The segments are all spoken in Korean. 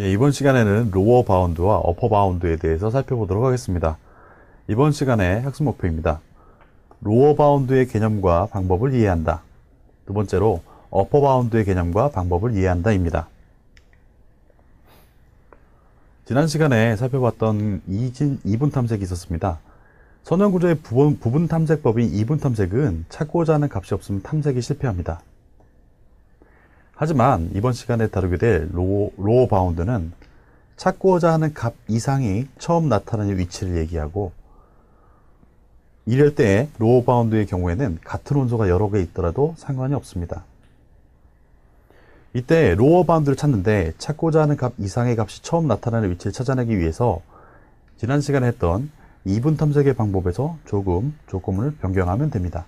예, 이번 시간에는 로어 바운드와 어퍼 바운드에 대해서 살펴보도록 하겠습니다. 이번 시간의 학습 목표입니다. 로어 바운드의 개념과 방법을 이해한다. 두 번째로 어퍼 바운드의 개념과 방법을 이해한다입니다. 지난 시간에 살펴봤던 이진, 이분 탐색이 있었습니다. 선형구조의 부분, 부분 탐색법인 이분 탐색은 찾고자 하는 값이 없으면 탐색이 실패합니다. 하지만 이번 시간에 다루게 될 로어, 로어 바운드는 찾고자 하는 값 이상이 처음 나타나는 위치를 얘기하고 이럴 때 로어 바운드의 경우에는 같은 원소가 여러 개 있더라도 상관이 없습니다. 이때 로어 바운드를 찾는데 찾고자 하는 값 이상의 값이 처음 나타나는 위치를 찾아내기 위해서 지난 시간에 했던 이분 탐색의 방법에서 조금 조건을 변경하면 됩니다.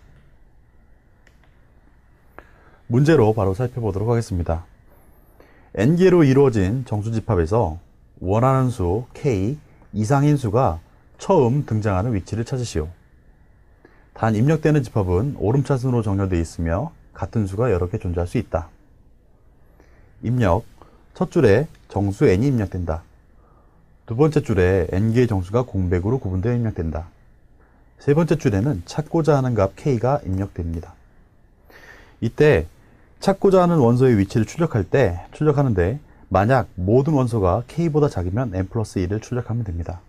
문제로 바로 살펴보도록 하겠습니다. n개로 이루어진 정수집합에서 원하는 수 k 이상인 수가 처음 등장하는 위치를 찾으시오. 단 입력되는 집합은 오름차순으로 정렬되어 있으며 같은 수가 여러 개 존재할 수 있다. 입력 첫 줄에 정수 n이 입력된다. 두 번째 줄에 n개의 정수가 공백으로 구분되어 입력된다. 세 번째 줄에는 찾고자 하는 값 k가 입력됩니다. 이때 찾고자 하는 원소의 위치를 출력할 때 출력하는데 만약 모든 원소가 k보다 작으면 n 플러스 1을 출력하면 됩니다.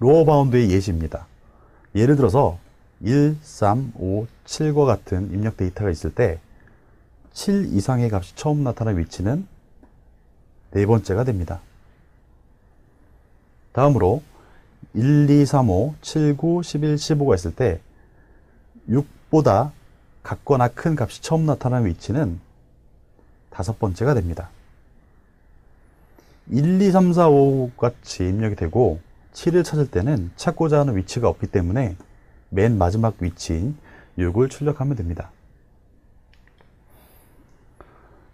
로어 바운드의 예시입니다. 예를 들어서 1, 3, 5, 7과 같은 입력 데이터가 있을 때 7 이상의 값이 처음 나타난 위치는 네 번째가 됩니다. 다음으로 1, 2, 3, 5, 7, 9, 11, 15가 있을 때 6보다 같거나 큰 값이 처음 나타나는 위치는 다섯 번째가 됩니다. 1, 2, 3, 4, 5 같이 입력이 되고 7을 찾을 때는 찾고자 하는 위치가 없기 때문에 맨 마지막 위치인 6을 출력하면 됩니다.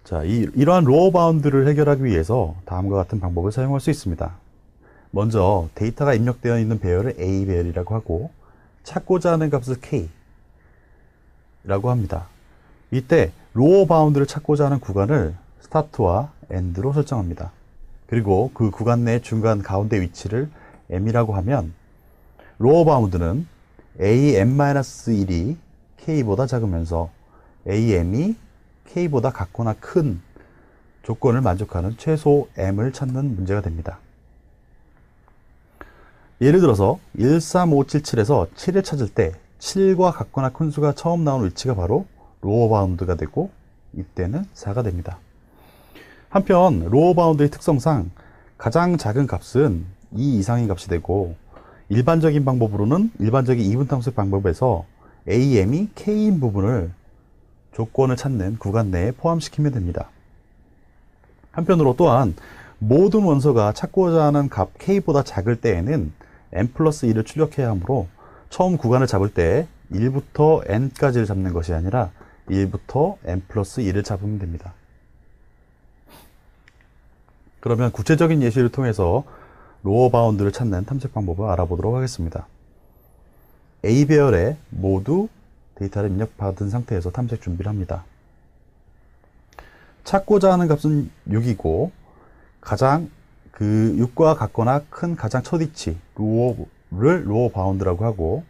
자, 이, 이러한 로어 바운드를 해결하기 위해서 다음과 같은 방법을 사용할 수 있습니다. 먼저 데이터가 입력되어 있는 배열을 A 배열이라고 하고 찾고자 하는 값을 K 라고 합니다. 이때 로어 바운드를 찾고자 하는 구간을 스타트와 엔드로 설정합니다. 그리고 그 구간 내 중간 가운데 위치를 m이라고 하면 로어 바운드는 am-1이 k보다 작으면서 am이 k보다 같거나 큰 조건을 만족하는 최소 m을 찾는 문제가 됩니다. 예를 들어서 13577에서 7을 찾을 때 7과 같거나 큰 수가 처음 나온 위치가 바로 로어 바운드가 되고 이때는 4가 됩니다. 한편 로어 바운드의 특성상 가장 작은 값은 2 이상의 값이 되고 일반적인 방법으로는 일반적인 이분 탐색 방법에서 AM이 K인 부분을 조건을 찾는 구간 내에 포함시키면 됩니다. 한편으로 또한 모든 원소가 찾고자 하는 값 K보다 작을 때에는 n 플러스 1을 출력해야 하므로 처음 구간을 잡을 때 1부터 n까지를 잡는 것이 아니라 1부터 n 플러스 1을 잡으면 됩니다. 그러면 구체적인 예시를 통해서 로어 바운드를 찾는 탐색 방법을 알아보도록 하겠습니다. A 배열에 모두 데이터를 입력받은 상태에서 탐색 준비를 합니다. 찾고자 하는 값은 6이고 가장 그 6과 같거나 큰 가장 첫 위치 로어 를 로어 바운드라고 하고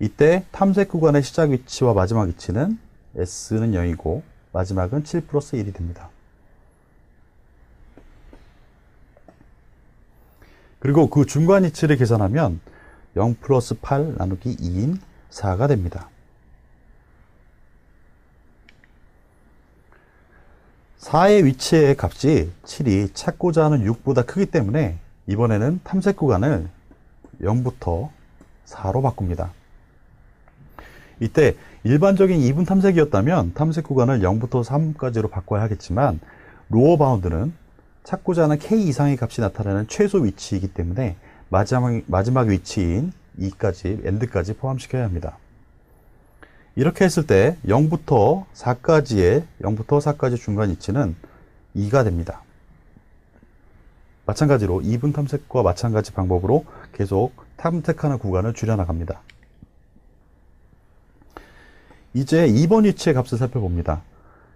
이때 탐색 구간의 시작 위치와 마지막 위치는 S는 0이고 마지막은 7 플러스 1이 됩니다. 그리고 그 중간 위치를 계산하면 0 플러스 8 나누기 2인 4가 됩니다. 4의 위치의 값이 7이 찾고자 하는 6보다 크기 때문에 이번에는 탐색 구간을 0부터 4로 바꿉니다. 이때 일반적인 이분 탐색이었다면 탐색 구간을 0부터 3까지로 바꿔야 하겠지만 로어 바운드는 찾고자 하는 k 이상의 값이 나타나는 최소 위치이기 때문에 마지막, 마지막 위치인 2까지, 엔드까지 포함시켜야 합니다. 이렇게 했을 때 0부터 4까지의 0부터 4까지 중간 위치는 2가 됩니다. 마찬가지로 2분 탐색과 마찬가지 방법으로 계속 탐색하는 구간을 줄여나갑니다. 이제 2번 위치의 값을 살펴봅니다.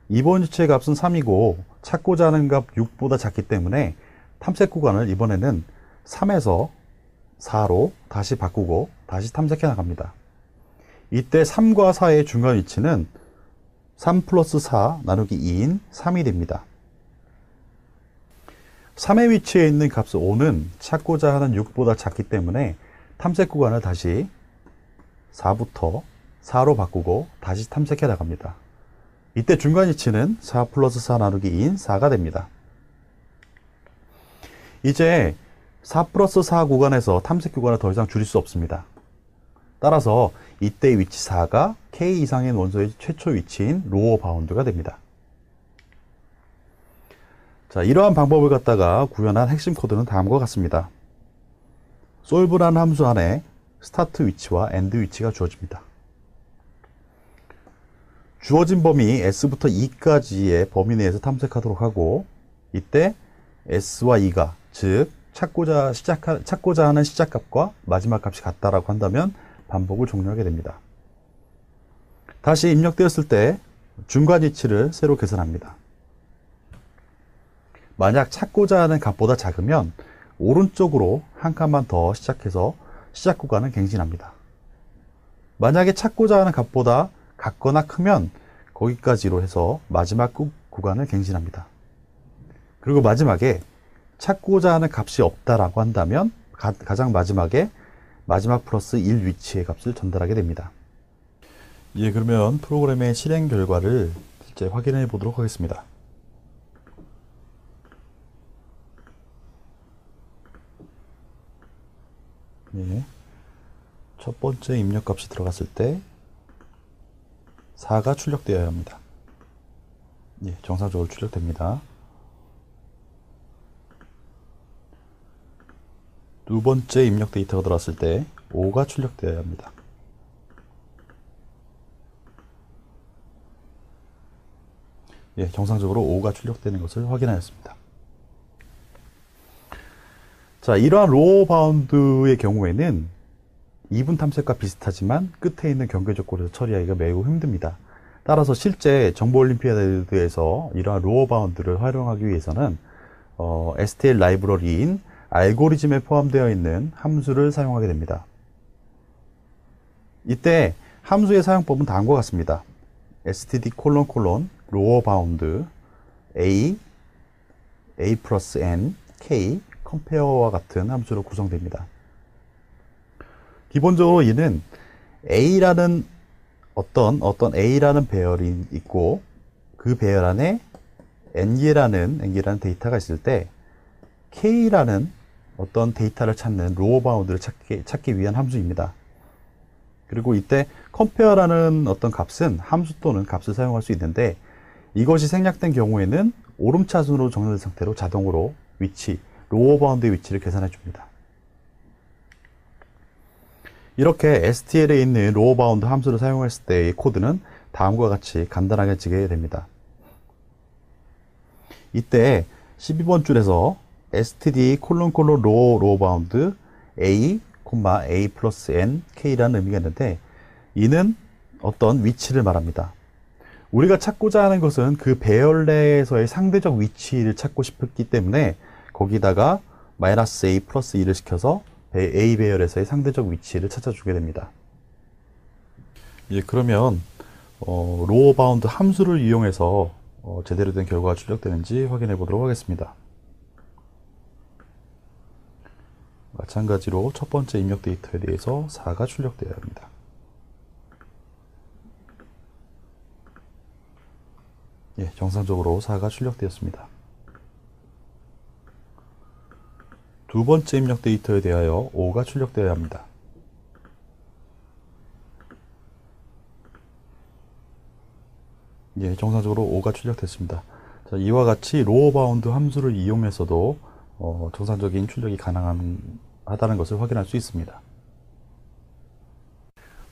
이번 위치의 값은 3이고 찾고자 하는 값 6보다 작기 때문에 탐색 구간을 이번에는 3에서 4로 다시 바꾸고 다시 탐색해 나갑니다. 이때 3과 4의 중간 위치는 3 플러스 4 나누기 2인 3이 됩니다. 3의 위치에 있는 값 5는 찾고자 하는 6보다 작기 때문에 탐색 구간을 다시 4부터 4로 바꾸고 다시 탐색해 나갑니다. 이때 중간 위치는 4 플러스 4 나누기 2인 4가 됩니다. 이제 4 플러스 4 구간에서 탐색 구간을 더 이상 줄일 수 없습니다. 따라서 이때 위치 4가 K 이상의 원소의 최초 위치인 로어 바운드가 됩니다. 자, 이러한 방법을 갖다가 구현한 핵심 코드는 다음과 같습니다. 솔브라는 함수 안에 스타트 위치와 엔드 위치가 주어집니다. 주어진 범위 S부터 E까지의 범위 내에서 탐색하도록 하고 이때 S와 E가 즉 찾고자 시작 찾고자 하는 시작값과 마지막 값이 같다라고 한다면 반복을 종료하게 됩니다. 다시 입력되었을 때 중간 위치를 새로 계산합니다. 만약 찾고자 하는 값보다 작으면 오른쪽으로 한 칸만 더 시작해서 시작 구간을 갱신합니다. 만약에 찾고자 하는 값보다 같거나 크면 거기까지로 해서 마지막 구, 구간을 갱신합니다. 그리고 마지막에 찾고자 하는 값이 없다라고 한다면 가, 장 마지막에 마지막 플러스 1 위치의 값을 전달하게 됩니다. 예, 그러면 프로그램의 실행 결과를 실제 확인해 보도록 하겠습니다. 예, 첫 번째 입력값이 들어갔을 때 4가 출력되어야 합니다. 예, 정상적으로 출력됩니다. 두 번째 입력 데이터가 들어왔을 때 5가 출력되어야 합니다. 예, 정상적으로 5가 출력되는 것을 확인하였습니다. 자, 이러한 로어 바운드의 경우에는 2분 탐색과 비슷하지만 끝에 있는 경계 조건에서 처리하기가 매우 힘듭니다. 따라서 실제 정보올림피아드에서 이러한 로어 바운드를 활용하기 위해서는 어, STL 라이브러리인 알고리즘에 포함되어 있는 함수를 사용하게 됩니다. 이때 함수의 사용법은 다음과 같습니다. std 콜론 콜론 로어 바운드 a a 플러스 n k 컴페어와 같은 함수로 구성됩니다. 기본적으로 이는 a라는 어떤 어떤 a라는 배열이 있고 그 배열 안에 n개라는 n개라는 데이터가 있을 때 k라는 어떤 데이터를 찾는 로어 바운드를 찾기, 찾기 위한 함수입니다. 그리고 이때 compare라는 어떤 값은 함수 또는 값을 사용할 수 있는데 이것이 생략된 경우에는 오름차순으로 정렬된 상태로 자동으로 위치, 로어 바운드의 위치를 계산해 줍니다. 이렇게 STL에 있는 로어 바운드 함수를 사용했을 때의 코드는 다음과 같이 간단하게 지게 됩니다. 이때 12번 줄에서 std 콜론 콜론 로 로어 바운드 a a 플러스 n k라는 의미가 있는데 이는 어떤 위치를 말합니다. 우리가 찾고자 하는 것은 그 배열 내에서의 상대적 위치를 찾고 싶었기 때문에 거기다가 마이너스 a 플러스 2를 시켜서 a 배열에서의 상대적 위치를 찾아주게 됩니다. 예, 그러면 어, 로어 바운드 함수를 이용해서 어, 제대로 된 결과가 출력되는지 확인해 보도록 하겠습니다. 마찬가지로 첫 번째 입력 데이터에 대해서 4가 출력되어야 합니다. 예, 정상적으로 4가 출력되었습니다. 두 번째 입력 데이터에 대하여 5가 출력되어야 합니다. 예, 정상적으로 5가 출력됐습니다. 자, 이와 같이 로어 바운드 함수를 이용해서도 어, 정상적인 출력이 가능하다는 것을 확인할 수 있습니다.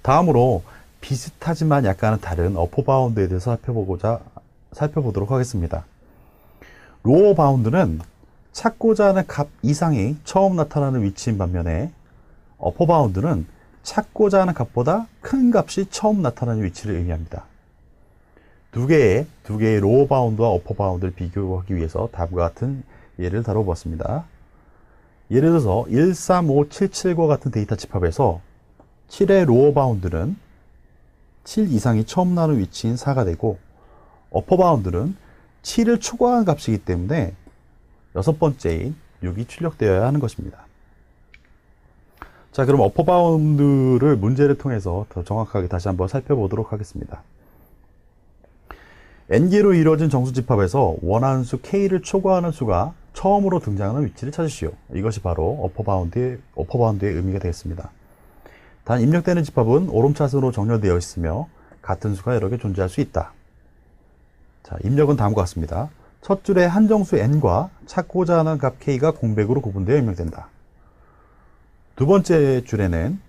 다음으로 비슷하지만 약간은 다른 어퍼 바운드에 대해서 살펴보고자 살펴보도록 하겠습니다. 로어 바운드는 찾고자 하는 값 이상이 처음 나타나는 위치인 반면에 어퍼 바운드는 찾고자 하는 값보다 큰 값이 처음 나타나는 위치를 의미합니다. 두 개의 두 개의 로어 바운드와 어퍼 바운드를 비교하기 위해서 다음과 같은 예를 다뤄보았습니다. 예를 들어서 13577과 같은 데이터 집합에서 7의 로어 바운드는 7 이상이 처음 나는 위치인 4가 되고 어퍼 바운드는 7을 초과한 값이기 때문에 여섯 번째인 6이 출력되어야 하는 것입니다. 자, 그럼 어퍼 바운드를 문제를 통해서 더 정확하게 다시 한번 살펴보도록 하겠습니다. n개로 이루어진 정수 집합에서 원하는 수 k를 초과하는 수가 처음으로 등장하는 위치를 찾으시오. 이것이 바로 어퍼 바운드의, 어퍼 바운드의 의미가 되겠습니다. 단 입력되는 집합은 오름차순으로 정렬되어 있으며 같은 수가 여러 개 존재할 수 있다. 자, 입력은 다음과 같습니다. 첫 줄에 한정수 n과 찾고자 하는 값 k가 공백으로 구분되어 입력된다. 두 번째 줄에는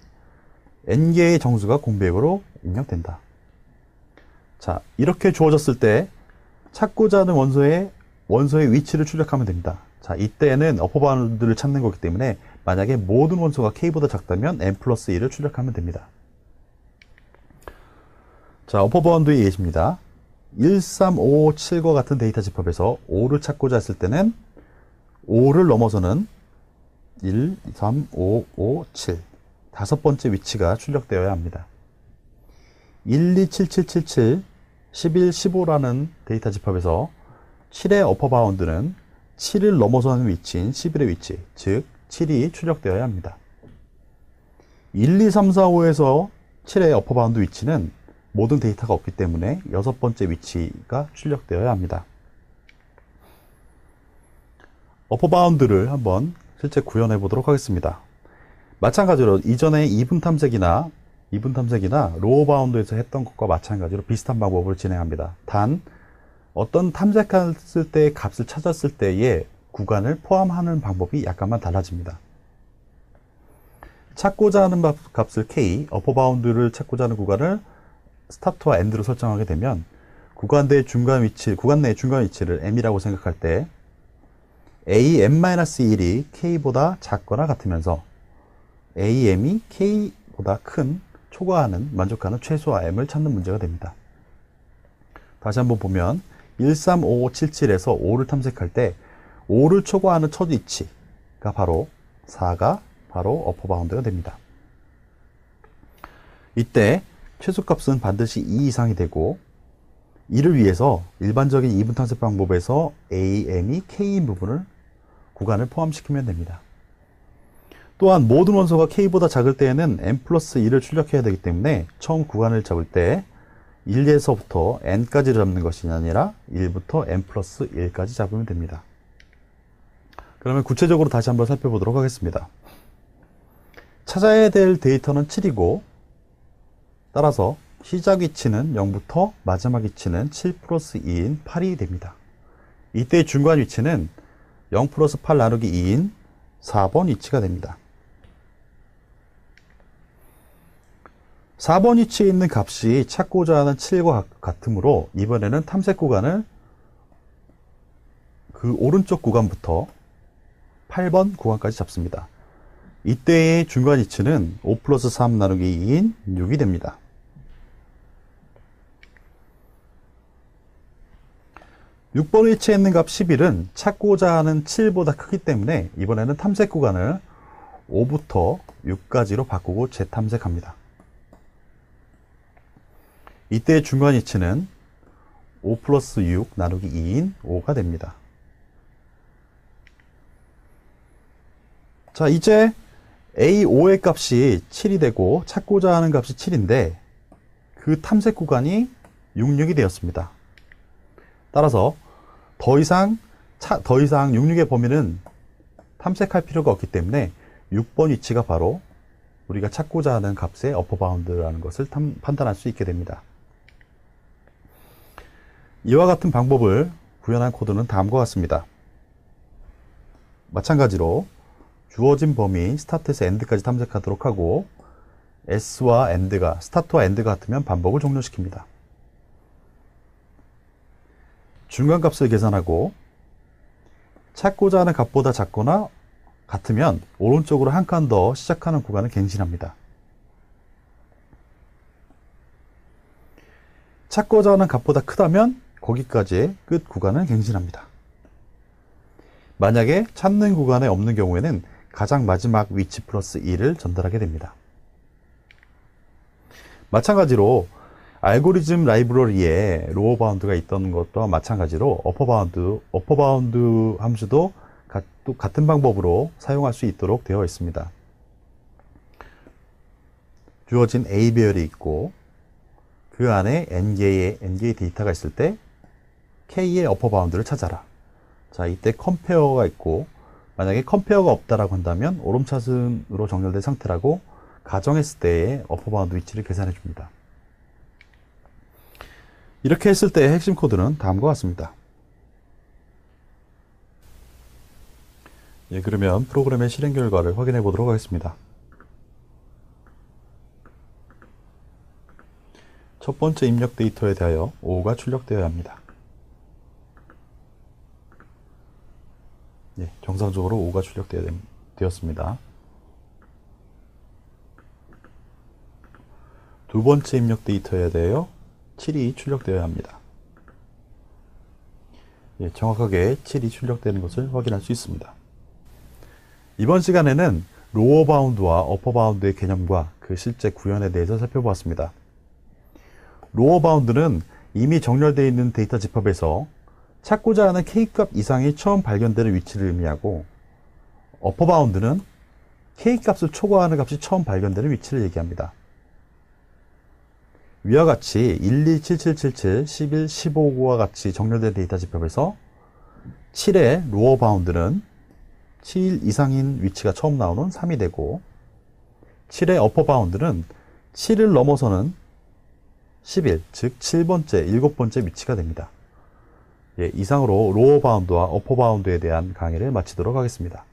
n개의 정수가 공백으로 입력된다. 자, 이렇게 주어졌을 때 찾고자 하는 원소의 원소의 위치를 출력하면 됩니다. 자, 이때는 어퍼 바운드를 찾는 거기 때문에 만약에 모든 원소가 k보다 작다면 n 플러스 1을 출력하면 됩니다. 자, 어퍼 바운드의 예시입니다. 13557과 같은 데이터 집합에서 5를 찾고자 했을 때는 5를 넘어서는 1, 2, 3, 5, 5, 7 다섯 번째 위치가 출력되어야 합니다. 1, 2, 7, 7, 7, 7, 11, 15라는 데이터 집합에서 7의 어퍼 바운드는 7을 넘어서는 위치인 11의 위치, 즉 7이 출력되어야 합니다. 1, 2, 3, 4, 5에서 7의 어퍼 바운드 위치는 모든 데이터가 없기 때문에 여섯 번째 위치가 출력되어야 합니다. 어퍼 바운드를 한번 실제 구현해 보도록 하겠습니다. 마찬가지로 이전에 이분 탐색이나 이분 탐색이나 로어 바운드에서 했던 것과 마찬가지로 비슷한 방법을 진행합니다. 단 어떤 탐색했을 때 값을 찾았을 때의 구간을 포함하는 방법이 약간만 달라집니다. 찾고자 하는 값을 k, 어퍼 바운드를 찾고자 하는 구간을 스타트와 엔드로 설정하게 되면 구간 내 중간 위치, 구간 내 중간 위치를 m이라고 생각할 때 a m-1이 k보다 작거나 같으면서 a m이 k보다 큰 초과하는 만족하는 최소화 m을 찾는 문제가 됩니다. 다시 한번 보면 13577에서 5를 탐색할 때 5를 초과하는 첫 위치가 바로 4가 바로 어퍼 바운드가 됩니다. 이때 최소값은 반드시 2 이상이 되고 이를 위해서 일반적인 이분 탐색 방법에서 AM이 K인 부분을 구간을 포함시키면 됩니다. 또한 모든 원소가 K보다 작을 때에는 n 플러스 1을 출력해야 되기 때문에 처음 구간을 잡을 때 1에서부터 n까지를 잡는 것이 아니라 1부터 n 플러스 1까지 잡으면 됩니다. 그러면 구체적으로 다시 한번 살펴보도록 하겠습니다. 찾아야 될 데이터는 7이고 따라서 시작 위치는 0부터 마지막 위치는 7 플러스 2인 8이 됩니다. 이때 중간 위치는 0 플러스 8 나누기 2인 4번 위치가 됩니다. 4번 위치에 있는 값이 찾고자 하는 7과 같으므로 이번에는 탐색 구간을 그 오른쪽 구간부터 8번 구간까지 잡습니다. 이때의 중간 위치는 5 플러스 3 나누기 2인 6이 됩니다. (6번) 위치에 있는 값 11은 찾고자 하는 7보다 크기 때문에 이번에는 탐색 구간을 5부터 6까지로 바꾸고 재탐색합니다. 이때의 중간 위치는 5 플러스 6 나누기 2인 5가 됩니다. 자, 이제 A5의 값이 7이 되고 찾고자 하는 값이 7인데 그 탐색 구간이 66이 되었습니다. 따라서 더 이상 차, 더 이상 66의 범위는 탐색할 필요가 없기 때문에 6번 위치가 바로 우리가 찾고자 하는 값의 어퍼 바운드라는 것을 탐, 판단할 수 있게 됩니다. 이와 같은 방법을 구현한 코드는 다음과 같습니다. 마찬가지로 주어진 범위 스타트에서 엔드까지 탐색하도록 하고 s와 end가 스타트와 end가 같으면 반복을 종료시킵니다. 중간값을 계산하고 찾고자 하는 값보다 작거나 같으면 오른쪽으로 한 칸 더 시작하는 구간을 갱신합니다. 찾고자 하는 값보다 크다면 거기까지의 끝 구간을 갱신합니다. 만약에 찾는 구간에 없는 경우에는 가장 마지막 위치 플러스 1을 전달하게 됩니다. 마찬가지로 알고리즘 라이브러리에 로어 바운드가 있던 것과 마찬가지로 어퍼 바운드, 어퍼 바운드 함수도 같은 방법으로 사용할 수 있도록 되어 있습니다. 주어진 A 배열이 있고 그 안에 n개의 n개의 데이터가 있을 때 k의 어퍼 바운드를 찾아라. 자, 이때 컴페어가 있고 만약에 컴페어가 없다라고 한다면 오름차순으로 정렬된 상태라고 가정했을 때의 어퍼 바운드 위치를 계산해 줍니다. 이렇게 했을 때의 핵심 코드는 다음과 같습니다. 예, 그러면 프로그램의 실행 결과를 확인해 보도록 하겠습니다. 첫 번째 입력 데이터에 대하여 5가 출력되어야 합니다. 예, 정상적으로 5가 출력되었습니다. 두 번째 입력 데이터에 대하여 7이 출력되어야 합니다. 예, 정확하게 7이 출력되는 것을 확인할 수 있습니다. 이번 시간에는 로어 바운드와 어퍼 바운드의 개념과 그 실제 구현에 대해서 살펴보았습니다. 로어 바운드는 이미 정렬되어 있는 데이터 집합에서 찾고자 하는 K값 이상이 처음 발견되는 위치를 의미하고 어퍼 바운드는 K값을 초과하는 값이 처음 발견되는 위치를 얘기합니다. 위와 같이 1, 2, 7, 7, 7, 7, 11, 15와 같이 정렬된 데이터 집합에서 7의 로어 바운드는 7 이상인 위치가 처음 나오는 3이 되고 7의 어퍼 바운드는 7을 넘어서는 11, 즉 7번째, 7번째 위치가 됩니다. 예, 이상으로 로어 바운드와 어퍼 바운드에 대한 강의를 마치도록 하겠습니다.